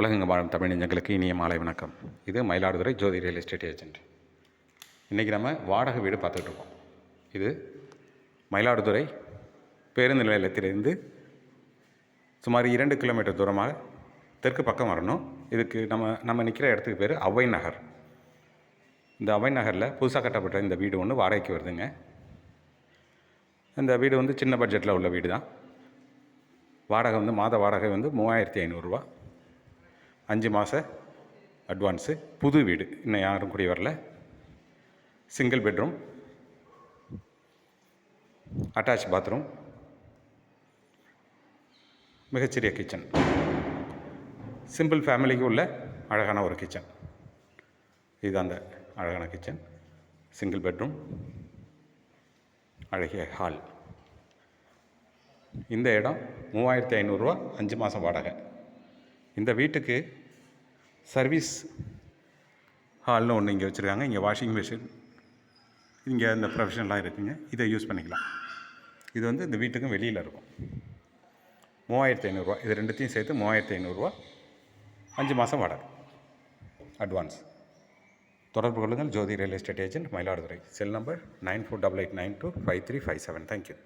உலகங்க வாழும் தமிழ் நெஞ்சங்களுக்கு இனிய மாலை வணக்கம். இது Mayiladuthurai Jothi real estate agent. இன்றைக்கி நம்ம வாடகை வீடு பார்த்துட்டு இருக்கோம். இது மயிலாடுதுறை பேருந்து நிலையத்திலிருந்து சுமார் இரண்டு கிலோமீட்டர் தூரமாக தெற்கு பக்கம் வரணும். இதுக்கு நம்ம நம்ம நிற்கிற இடத்துக்கு பேர் அவை நகர். இந்த அவை நகரில் புதுசாக கட்டப்பட்ட இந்த வீடு ஒன்று வாடகைக்கு வருதுங்க. இந்த வீடு வந்து சின்ன பட்ஜெட்டில் உள்ள வீடு தான் வாடகை வந்து மாத வாடகை வந்து மூவாயிரத்தி ஐநூறுரூவா அஞ்சு மாத அட்வான்ஸு புது வீடு. இன்னும் யாரும் குடி வரல. சிங்கிள் பெட்ரூம் அட்டாச் பாத்ரூம் மிகச்சிறிய கிச்சன் சிம்பிள் ஃபேமிலிக்கு உள்ள அழகான ஒரு கிச்சன் இது அந்த அழகான கிச்சன் சிங்கிள் பெட்ரூம் அழகிய ஹால் இந்த இடம் மூவாயிரத்தி ஐநூறுரூவா அஞ்சு மாதம் வாடகை. இந்த வீட்டுக்கு சர்வீஸ் ஹால்னு ஒன்று இங்கே வச்சுருக்காங்க. இங்கே வாஷிங் மிஷின் இங்கே இந்த ப்ரொஃபஷனலாம் இருக்குங்க. இதை யூஸ் பண்ணிக்கலாம். இது வந்து இந்த வீட்டுக்கும் வெளியில் இருக்கும். மூவாயிரத்தி ஐநூறுரூவா இது ரெண்டுத்தையும் சேர்த்து மூவாயிரத்தி ஐநூறுரூவா அஞ்சு மாதம் வாடகை. அட்வான்ஸ் தொடர்பு கொள்ளுங்கள். Jothi real estate agent Mayiladuthurai. Cell number nine four double eight nine two five three five seven thank you